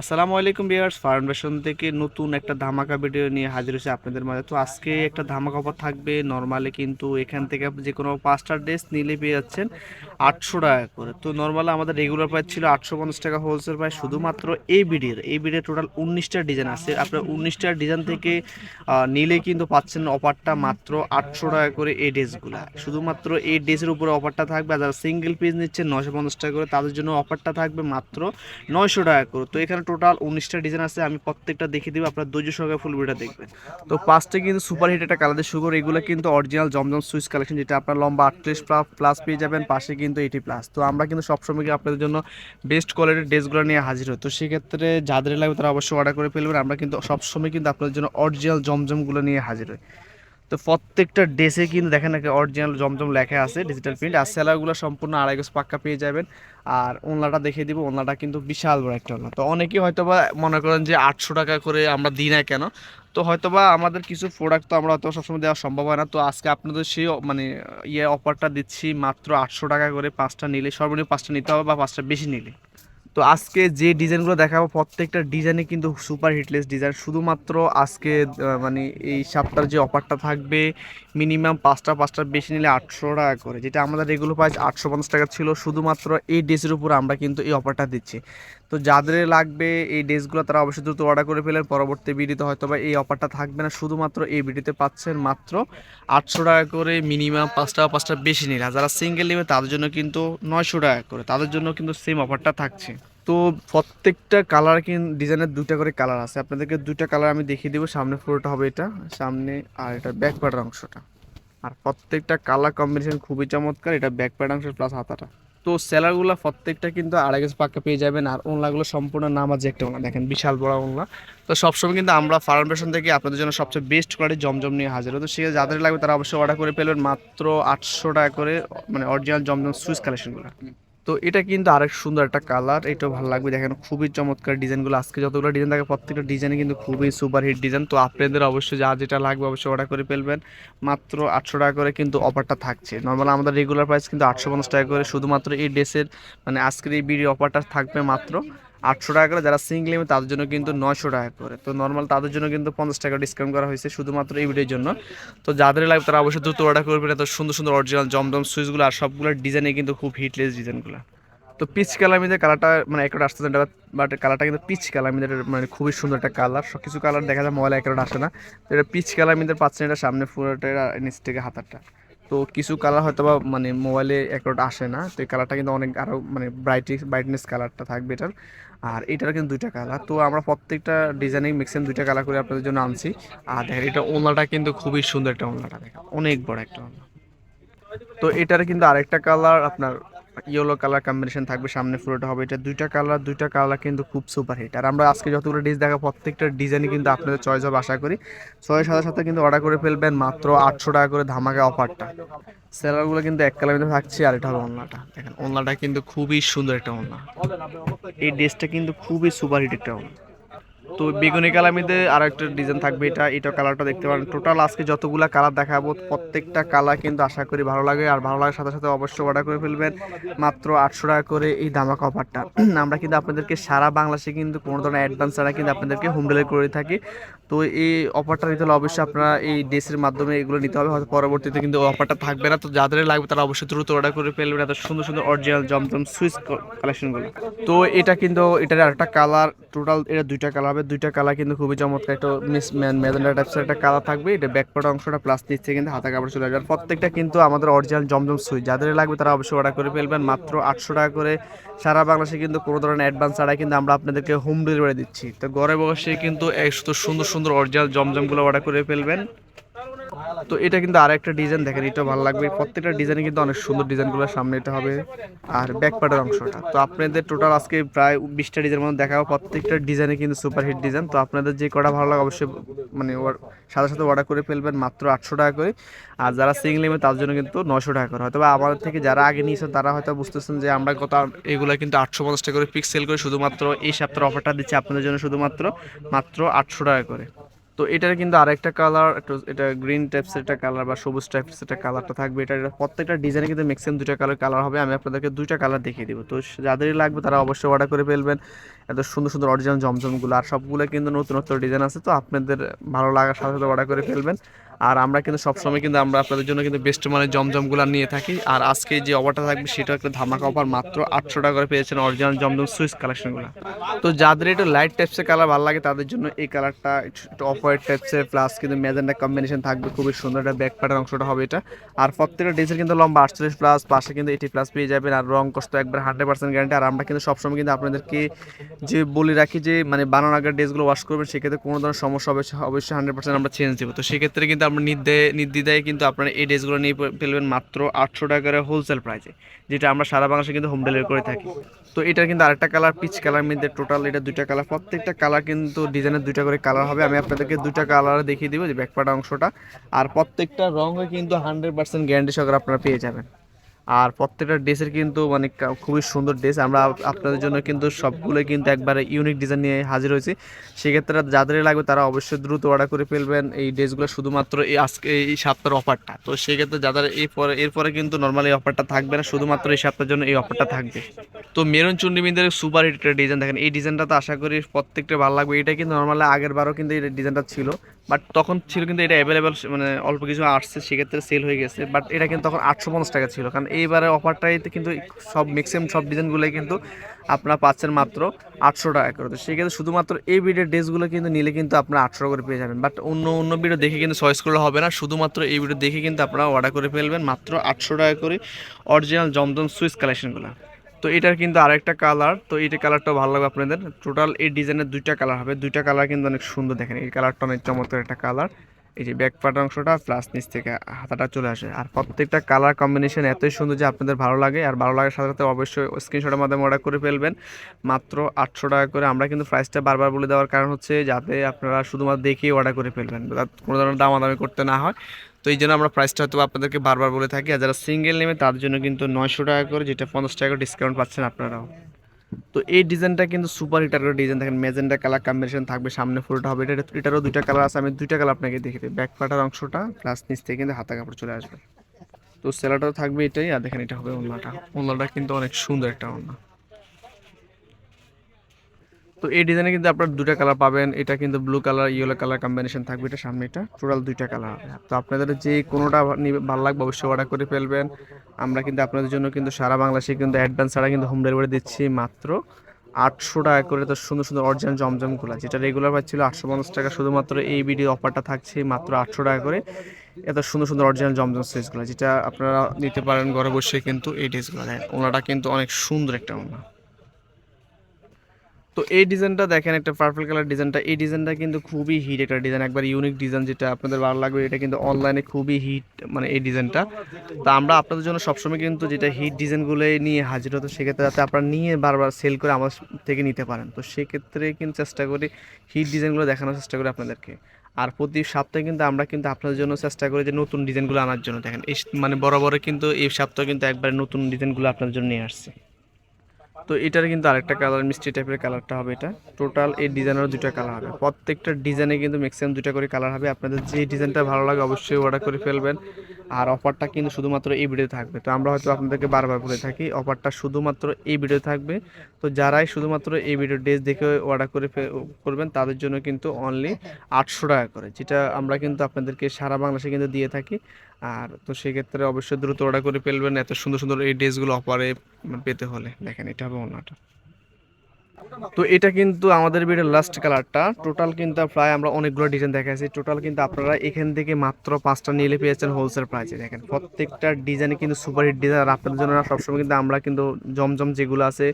আসসালামু আলাইকুম বিয়ার্স ফাউন্ডেশন থেকে নতুন একটা ধামাকা ভিডিও নিয়ে হাজির হয়েছে আপনাদের মাঝে। তো আজকে একটা ধামাকা অফার থাকবে নর্মালি কিন্তু এখান থেকে আপনি যে কোনো পাঁচটা ড্রেস নিলে পেয়ে যাচ্ছেন আটশো টাকা করে। তো নর্মালি আমাদের রেগুলার প্রাইস ছিল আটশো পঞ্চাশ টাকা হোলসেল প্রাইস শুধুমাত্র এই ভিডিওর, এই ভিডিও টোটাল উনিশটা ডিজাইন আছে। আপনার উনিশটা ডিজাইন থেকে নিলে কিন্তু পাচ্ছেন অফারটা মাত্র আটশো টাকা করে এই ড্রেসগুলো শুধুমাত্র এই ড্রেসের উপরে অফারটা থাকবে, আর যারা সিঙ্গেল পিস নিচ্ছেন নশো পঞ্চাশ টাকা করে, তাদের জন্য অফারটা থাকবে মাত্র নয়শো টাকা করে। তো এখানে টোটাল উনিশটা ডিজাইন আছে, আমি প্রত্যেকটা দেখে দিব, আপনার ধৈর্য সহকারে ফুল দেখবেন। তো পাঁচটা কিন্তু সুপার হিট একটা কালারের সুগর, এগুলো কিন্তু অরিজিনাল জমজম সুইচ কালেকশন যেটা আপনার লম্বা আটত্রিশ প্লাস পেয়ে যাবেন, পাশে কিন্তু এইটি প্লাস তো আমরা কিন্তু সবসময় আপনাদের জন্য বেস্ট কোয়ালিটির ড্রেসগুলো নিয়ে হাজির হই। তো সেক্ষেত্রে যাদের লাগবে তারা অবশ্যই অর্ডার করে ফেলবেন, আমরা কিন্তু সবসময় কিন্তু আপনাদের জন্য অরিজিনাল জমজমগুলো নিয়ে হাজির হই। তো প্রত্যেকটা ড্রেসে কিন্তু দেখেন নাকি অরিজিনাল জমজম লেখা আছে ডিজিটাল প্রিন্ট আর সেলারগুলো সম্পূর্ণ আড়াই গজ পাক্কা পেয়ে যাবেন। আর ওনলাটা দেখিয়ে দিব ওনলাটা কিন্তু বিশাল বড় একটা ওনলা তো অনেকেই হয়তো বা মনে করেন যে আটশো টাকা করে আমরা দিই না কেন? তো হয়তো বা আমাদের কিছু প্রোডাক্ট তো আমরা হয়তো সবসময় দেওয়া সম্ভব হয় না। তো আজকে আপনাদের সেই মানে ইয়ে অফারটা দিচ্ছি মাত্র আটশো টাকা করে, পাঁচটা নিলে সর্বনিম্ন পাঁচটা নিতে হবে বা পাঁচটা বেশি নিলে। তো আজকে যে ডিজাইনগুলো দেখাবো, প্রত্যেকটা ডিজাইনে কিন্তু সুপার হিটলেস ডিজাইন। শুধুমাত্র আজকে মানে এই সপ্তাহের যে অফারটা থাকবে, মিনিমাম পাঁচটা পাঁচটা বেশি নিলে আটশো টাকা করে। যেটা আমাদের রেগুলার প্রাইস আটশো পঞ্চাশ টাকা ছিল, শুধুমাত্র এই ড্রেসের উপর আমরা কিন্তু এই অফারটা দিচ্ছি। তো যাদের লাগবে এই ড্রেসগুলো তারা অবশ্যই দ্রুত অর্ডার করে ফেলেন। পরবর্তী ভিডিওতে হয়তো বা এই অফারটা থাকবে না। শুধুমাত্র এই ভিডিওতে পাচ্ছেন মাত্র আটশো টাকা করে মিনিমাম পাঁচটা পাঁচটা বেশি নিলে। যারা সিঙ্গেল নেবে, তাদের জন্য কিন্তু নয়শো টাকা করে। তাদের জন্য কিন্তু সেম অফারটা থাকছে। তো প্রত্যেকটা কালার কিন্তু ডিজাইনের দুইটা করে কালার আছে। আপনাদেরকে দুইটা কালার আমি দেখিয়ে দেবো। সামনে পুরোটা হবে এটা, সামনে আর এটা ব্যাক অংশটা। আর প্রত্যেকটা কালার কম্বিনেশন খুবই চমৎকার। এটা ব্যাক অংশ প্লাস হাতাটা। তো সেলারগুলো প্রত্যেকটা কিন্তু আড়াই গাছ পাক্কা পেয়ে যাবেন, আর ওনলাগুলো সম্পূর্ণ নাম আছে একটা ওনলা দেখেন, বিশাল বড় ওনলা তো সবসময় কিন্তু আমরা ফার্মেশন থেকে আপনাদের জন্য সবচেয়ে বেস্ট কোয়ালিটি জমজম নিয়ে হাজির। তো সে যাদের লাগবে তারা অবশ্যই অর্ডার করে পেলেন মাত্র আটশো টাকা করে মানে অরিজিনাল জমজম সুইচ কালেকশনগুলো তো এটা কিন্তু আরেক সুন্দর একটা কালার এটাও ভালো লাগবে। দেখেন খুবই চমৎকার ডিজাইনগুলো। আজকে যতগুলো ডিজাইন থাকে প্রত্যেকটা ডিজাইনে কিন্তু খুবই সুপারহিট ডিজাইন তো আপনাদের অবশ্যই যা যেটা লাগবে অবশ্যই অর্ডার করে ফেলবেন। মাত্র আটশো টাকা করে কিন্তু অফারটা থাকছে। নর্মাল আমাদের রেগুলার প্রাইস কিন্তু আটশো পঞ্চাশ টাকা করে। শুধুমাত্র এই ড্রেসের মানে আজকের এই বিডি অফারটা থাকবে মাত্র আটশো টাকা করে যারা সিঙ্গেল নেবে তাদের জন্য কিন্তু নয়শো টাকা করে। তো নর্মাল তাদের জন্য কিন্তু পঞ্চাশ টাকা ডিসকাউন্ট করা হয়েছে শুধুমাত্র এই ভিডিওর জন্য। তো যাদের লাগবে তারা অবশ্যই দ্রুত অর্ডার করবেন, এত সুন্দর সুন্দর অরিজিনাল জমজম সুইচগুলো আর সবগুলো ডিজাইনে কিন্তু খুব হিটলেস ডিজাইনগুলো তো পিচ কালার মধ্যে কালারটা মানে একটা আসতেছে বাট কালারটা কিন্তু পিচ কালার মধ্যে মানে খুবই সুন্দর একটা কালার সব কিছু কালার দেখা যায় মোবাইলে একটা আসে না। তো এটা পিচ কালার মধ্যে পাচ্ছেন এটা সামনে এটা নিচ থেকে হাতারটা। তো কিছু কালার হয়তো বা মানে মোবাইলে একটা আসে না। তো এই কালারটা কিন্তু অনেক আরও মানে ব্রাইটনেস ব্রাইটনেস কালারটা থাকবে এটার। আর এটার কিন্তু দুইটা কালার তো আমরা প্রত্যেকটা ডিজাইনিং ম্যাক্সিমাম দুইটা কালার করে আপনাদের জন্য আনছি। আর দেখেন, এটা ওনলাটা কিন্তু খুবই সুন্দর একটা ওনলাটা দেখেন। অনেক বড় একটা ওনলা তো এটার কিন্তু আরেকটা কালার আপনার ইয়েলো কালার কম্বিনেশন থাকবে, সামনে পুরোটা হবে। এটা দুইটা কালার দুইটা কালার কিন্তু খুব সুপার হিট আর আমরা আজকে যতগুলো ডিস দেখা প্রত্যেকটা ডিজাইনই কিন্তু আপনাদের চয়েস হবে, আশা করি। ছয় সাথে সাথে কিন্তু অর্ডার করে ফেলবেন মাত্র আটশো টাকা করে ধামাকা অফারটা সেলারগুলো কিন্তু এক কালার মধ্যে থাকছে আর এটা হবে ওনলাটা দেখেন ওনলাটা কিন্তু খুবই সুন্দর একটা ওনলা এই ড্রেসটা কিন্তু খুবই সুপার হিট একটা ওনলা তো বেগুনি কালার মধ্যে আর একটা ডিজাইন থাকবে এটা এটা কালারটা দেখতে পারেন। টোটাল আজকে যতগুলো কালার দেখাবো, প্রত্যেকটা কালার কিন্তু আশা করি ভালো লাগে। আর ভালো লাগার সাথে সাথে অবশ্যই অর্ডার করে ফেলবেন। মাত্র আটশো টাকা করে এই ধামাকা অফারটা আমরা কিন্তু আপনাদেরকে সারা বাংলাদেশে কিন্তু কোনো ধরনের অ্যাডভান্স ছাড়া কিন্তু আপনাদেরকে হোম ডেলিভারি করে থাকি। তো এই অফারটা নিতে হলে অবশ্যই আপনারা এই ড্রেসের মাধ্যমে এগুলো নিতে হবে। হয়তো পরবর্তীতে কিন্তু অফারটা থাকবে না। তো যাদের লাগবে তারা অবশ্যই দ্রুত অর্ডার করে ফেলবেন। এত সুন্দর সুন্দর অরিজিনাল জমজম সুইচ কালেকশনগুলো তো এটা কিন্তু, এটার আরেকটা কালার টোটাল এটা দুইটা কালার হবে দুইটা কালার কিন্তু খুবই চমৎকার। একটা মিস মেজেন্ডা টাইপসের একটা কালার থাকবে। এটা ব্যাকপার্ট অংশটা প্লাস নিচ্ছে কিন্তু হাতা কাপড় চলে আর প্রত্যেকটা কিন্তু আমাদের অরিজিনাল জমজম সুই যাদের লাগবে তারা অবশ্যই অর্ডার করে ফেলবেন। মাত্র আটশো টাকা করে সারা বাংলাদেশে কিন্তু কোনো ধরনের অ্যাডভান্স ছাড়াই কিন্তু আমরা আপনাদেরকে হোম ডেলিভারি দিচ্ছি। তো ঘরে বসে কিন্তু এক সুন্দর সুন্দর অরিজিনাল জমজমগুলো অর্ডার করে ফেলবেন। তো এটা কিন্তু আরেকটা ডিজাইন দেখেন এটা ভালো লাগবে। প্রত্যেকটা ডিজাইনে কিন্তু অনেক সুন্দর ডিজাইনগুলো সামনে এটা হবে। আর ব্যাক পার্টের অংশটা। তো আপনাদের টোটাল আজকে প্রায় বিশটা ডিজাইন মতো দেখাবো। প্রত্যেকটা ডিজাইনে কিন্তু সুপার হিট ডিজাইন তো আপনাদের যে কটা ভালো লাগে অবশ্যই মানে সাথে সাথে অর্ডার করে ফেলবেন মাত্র আটশো টাকা করে। আর যারা সিঙ্গেল নেবে তার জন্য কিন্তু নশো টাকা করে। হয়তো আমাদের থেকে যারা আগে নিয়েছেন, তারা হয়তো বুঝতেছেন যে আমরা কত এগুলো কিন্তু আটশো পঞ্চাশ টাকা করে পিক্সেল করে শুধুমাত্র এই সপ্তাহের অফারটা দিচ্ছি আপনাদের জন্য শুধুমাত্র, মাত্র আটশো টাকা করে। তো এটার কিন্তু আরেকটা কালার একটু এটা গ্রিন টাইপসের একটা কালার বা সবুজ টাইপসের একটা কালারটা থাকবে। এটা প্রত্যেকটা ডিজাইনে কিন্তু ম্যাক্সিমাম দুইটা কালার কালার হবে। আমি আপনাদেরকে দুইটা কালার দেখিয়ে দিব। তো যাদেরই লাগবে তারা অবশ্যই অর্ডার করে ফেলবেন। এত সুন্দর সুন্দর অরিজিনাল জমজমগুলো আর সবগুলো কিন্তু নতুনত্ব নতুন ডিজাইন আছে। তো আপনাদের ভালো লাগার সাথে সাথে অর্ডার করে ফেলবেন। আর আমরা কিন্তু সবসময় কিন্তু আমরা আপনাদের জন্য কিন্তু বেস্ট মানের জমজমগুলো নিয়ে থাকি। আর আজকে যে অফারটা থাকবে সেটা একটা ধামাকা অফার মাত্র আটশো টাকা করে পেয়েছেন অরিজিনাল জমজম সুইচ কালেকশনগুলো তো যাদের একটু লাইট টাইপসের কালার ভালো লাগে, তাদের জন্য এই কালারটা একটু অফ হোয়াইট টাইপসের প্লাস কিন্তু ম্যাজেন্ডা কম্বিনেশন থাকবে। খুবই সুন্দর একটা ব্যাক প্যাটার অংশটা হবে এটা। আর প্রত্যেকটা ডিজাইন কিন্তু লম্বা, আটচল্লিশ প্লাস পাশে কিন্তু এইটি প্লাস পেয়ে যাবেন। আর রং কষ্ট একবার হান্ড্রেড পার্সেন্ট গ্যারান্টি আর আমরা কিন্তু সবসময় কিন্তু আপনাদেরকে যে বলে রাখি যে মানে বানানোর আগের ড্রেসগুলো ওয়াশ করবেন, সেক্ষেত্রে কোনো ধরনের সমস্যা হবে অবশ্যই হান্ড্রেড পার্সেন্ট আমরা চেঞ্জ দেবো। তো সেক্ষেত্রে কিন্তু আমরা নির্দে, নির্দ্বিধায় কিন্তু আপনারা এই ড্রেসগুলো নিয়ে ফেলবেন মাত্র আটশো টাকার হোলসেল প্রাইসে যেটা আমরা সারা বাংলাদেশে কিন্তু হোম ডেলিভারি করে থাকি। তো এটা কিন্তু আরেকটা কালার পিচ কালার মধ্যে টোটাল এটা দুইটা কালার প্রত্যেকটা কালার কিন্তু ডিজাইনের দুইটা করে কালার হবে। আমি আপনাদেরকে দুইটা কালার দেখিয়ে দিব, যে ব্যাকপাটা অংশটা। আর প্রত্যেকটা রঙে কিন্তু হান্ড্রেড পার্সেন্ট গ্যারান্টি সহকারে আপনারা পেয়ে যাবেন। আর প্রত্যেকটা ড্রেসের কিন্তু মানে খুবই সুন্দর ড্রেস। আমরা আপনাদের জন্য কিন্তু সবগুলোই কিন্তু একবারে ইউনিক ডিজাইন নিয়ে হাজির হয়েছি। সেক্ষেত্রে যাদের লাগবে তারা অবশ্যই দ্রুত অর্ডার করে ফেলবেন এই ড্রেসগুলো শুধুমাত্র এই আজকে এই সপ্তাহের অফারটা তো সেক্ষেত্রে যাদের এই পরে এরপরে কিন্তু নর্মালি অফারটা থাকবে না, শুধুমাত্র এই সপ্তাহের জন্য এই অফারটা থাকবে। তো মেরুন চুন্ডিমিদের সুপার হিট ডিজাইন দেখেন, এই ডিজাইনটা তো আশা করি প্রত্যেকটা ভালো লাগবে। এটা কিন্তু নর্মালি আগের বারও কিন্তু এই ডিজাইনটা ছিল। বাট তখন ছিল কিন্তু এটা অ্যাভেলেবেল মানে অল্প কিছু আসছে, সেক্ষেত্রে সেল হয়ে গেছে। বাট এটা কিন্তু তখন আটশো পঞ্চাশ টাকা ছিল। কারণ এইবারে অফারটাইতে কিন্তু সব ম্যাক্সিমাম সব ডিজাইনগুলোই কিন্তু আপনারা পাচ্ছেন মাত্র আটশো টাকা করে। তো সেক্ষেত্রে শুধুমাত্র এই ভিডিওর ড্রেসগুলো কিন্তু নিলে কিন্তু আপনারা আটশো টাকা করে পেয়ে যাবেন। বাট অন্য অন্য ভিডিও দেখে কিন্তু চয়েস করলে হবে না। শুধুমাত্র এই ভিডিও দেখে কিন্তু আপনারা অর্ডার করে ফেলবেন মাত্র আটশো টাকা করে অরিজিনাল জমজম সুইচ কালেকশনগুলো তো এটার কিন্তু আরেকটা কালার তো এইটা কালারটাও ভালো লাগবে আপনাদের। টোটাল এই ডিজাইনের দুইটা কালার হবে। দুইটা কালার কিন্তু অনেক সুন্দর দেখেন। এই কালারটা অনেক চমৎকার একটা কালার এই যে ব্যাক পার্ট অংশটা প্লাস নিচ থেকে হাতাটা চলে আসে। আর প্রত্যেকটা কালার কম্বিনেশন এতই সুন্দর যে আপনাদের ভালো লাগে। আর ভালো লাগার সাথে সাথে অবশ্যই স্ক্রিনশটের মাধ্যমে অর্ডার করে ফেলবেন। মাত্র আটশো টাকা করে আমরা কিন্তু প্রাইসটা বারবার বলে দেওয়ার কারণ হচ্ছে যাতে আপনারা শুধুমাত্র দেখেই অর্ডার করে ফেলবেন। কোনো ধরনের দামাদামি করতে না হয়। তো এই জন্য আমরা প্রাইসটা হয়তো আপনাদেরকে বারবার বলে থাকি আর যারা সিঙ্গেল নেবে, তার জন্য কিন্তু নয়শো টাকা করে যেটা পঞ্চাশ টাকা ডিসকাউন্ট পাচ্ছেন আপনারাও। তো এই ডিজাইনটা কিন্তু সুপার হিটার করে ডিজাইন দেখেন মেজেন্ডা কালার কম্বিনেশন থাকবে, সামনে ফুলটা হবে। এটা এটারও দুইটা কালার আছে, আমি দুইটা কালার আপনাকে দেখে দিই। ব্যাক পাটার অংশটা প্লাস নিচ থেকে কিন্তু হাতা কাপড় চলে আসবে। তো সেলাটাও থাকবে এটাই, আর দেখেন এটা হবে ওন্নাটা ওন্নাটা কিন্তু অনেক সুন্দর একটা ওন্না তো এই ডিজাইনে কিন্তু আপনার দুটা কালার পাবেন। এটা কিন্তু blue colour yellow colour combination থাকবে এটা সামনে এটা। টোটাল দুইটা কালার হবে তো আপনাদের যে কোনোটা ভালো লাগবে অবশ্যই অর্ডার করে ফেলবেন। আমরা কিন্তু আপনাদের জন্য কিন্তু সারা বাংলাদেশে কিন্তু অ্যাডভান্স ছাড়া কিন্তু হোম ডেলিভারি দিচ্ছি মাত্র আটশো টাকা করে তো সুন্দর সুন্দর অরিজিনাল জমজমগুলো যেটা রেগুলার পাচ্ছিল আটশো পঞ্চাশ টাকা। শুধুমাত্র এই ভিডিও অফারটা থাকছে মাত্র আটশো টাকা করে এত সুন্দর সুন্দর অরিজিনাল জমজম সাইজগুলো যেটা আপনারা নিতে পারেন ঘরে বসে কিন্তু এই ড্রেসগুলো ওনাটা কিন্তু অনেক সুন্দর একটা ওনা। তো এই ডিজাইনটা দেখেন, একটা পার্পল কালার ডিজাইনটা। এই ডিজাইনটা কিন্তু খুবই হিট একটা ডিজাইন একবার ইউনিক ডিজাইন যেটা আপনাদের ভালো লাগবে, এটা কিন্তু অনলাইনে খুবই হিট মানে এই ডিজাইনটা তা আমরা আপনাদের জন্য সবসময় কিন্তু যেটা হিট ডিজাইনগুলো নিয়ে হাজির হতো, সেক্ষেত্রে যাতে আপনারা নিয়ে বারবার সেল করে আমার থেকে নিতে পারেন। তো সেক্ষেত্রে কিন্তু চেষ্টা করি হিট ডিজাইনগুলো দেখানোর চেষ্টা করি আপনাদেরকে। আর প্রতি সপ্তাহে কিন্তু আমরা কিন্তু আপনাদের জন্য চেষ্টা করি যে নতুন ডিজাইনগুলো আনার জন্য। দেখেন, এই মানে বড় বড় কিন্তু এই সপ্তাহে কিন্তু একবার নতুন ডিজাইনগুলো আপনাদের জন্য নিয়ে আসছে। তো এটার কিন্তু আরেকটা কালার মিষ্টি টাইপের কালারটা হবে এটা। টোটাল এই ডিজাইনেরও দুটা কালার হবে। প্রত্যেকটা ডিজাইনে কিন্তু ম্যাক্সিমাম দুটো করে কালার হবে। আপনাদের যে ডিজাইনটা ভালো লাগে অবশ্যই অর্ডার করে ফেলবেন। আর অফারটা কিন্তু শুধুমাত্র এই ভিডিও থাকবে। তো আমরা হয়তো আপনাদেরকে বারবার বলে থাকি, অফারটা শুধুমাত্র এই ভিডিও থাকবে। তো যারাই শুধুমাত্র এই ভিডিও ড্রেস দেখে অর্ডার করে করবেন, তাদের জন্য কিন্তু অনলি আটশো টাকা করে, যেটা আমরা কিন্তু আপনাদেরকে সারা বাংলাদেশে কিন্তু দিয়ে থাকি। আর তো সেক্ষেত্রে অবশ্যই দ্রুত অর্ডার করে ফেলবেন, এত সুন্দর সুন্দর এই ড্রেসগুলো অফারে পেতে হলে। দেখেন, এটা হবে ওনাটা। তো এটা কিন্তু আমাদের ভিডিওর লাস্ট কালারটা টোটাল কিন্তু প্রায় আমরা অনেকগুলো ডিজাইন দেখাইছি। টোটাল কিন্তু আপনারা এখান থেকে মাত্র পাঁচটা নিলে পেয়েছেন হোলসেল প্রাইসে দেখেন, প্রত্যেকটা ডিজাইনে কিন্তু সুপার হিট ডিজাইন আর আপনাদের জন্য সবসময় কিন্তু আমরা কিন্তু জমজম যেগুলো আছে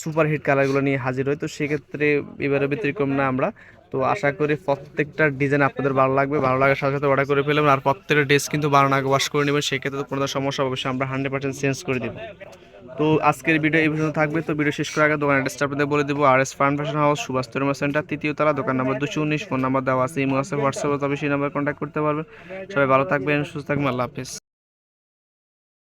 সুপার হিট কালারগুলো নিয়ে হাজির হই। তো সেক্ষেত্রে এবারে ব্যতিক্রম না আমরা। তো আশা করি প্রত্যেকটা ডিজাইন আপনাদের ভালো লাগবে। ভালো লাগার সাথে সাথে অর্ডার করে ফেলবেন। আর প্রত্যেকটা ড্রেস কিন্তু বারো আগে ওয়াশ করে নেবেন। সেক্ষেত্রে কোনো সমস্যা অবশ্যই আমরা হান্ড্রেড পার্সেন্ট চেঞ্জ করে দেবো। তো আজকের ভিডিও এই পর্যন্ত থাকবে। তো ভিডিও শেষ করার আগে দোকানের অ্যাড্রেসটা আপনাদের বলে দেবো আর S farm fashion house, Subhash তরমা centre, তৃতীয় তারা দোকান নম্বর দুশো উনিশ, ফোন নাম্বার দেওয়া আছে, ইমো আছে, হোয়াটসঅ্যাপে তবে সেই নাম্বার কন্ট্যাক্ট করতে পারবেন। সবাই ভালো থাকবেন, সুস্থ থাকবেন, আল্লাহ হাফিজ।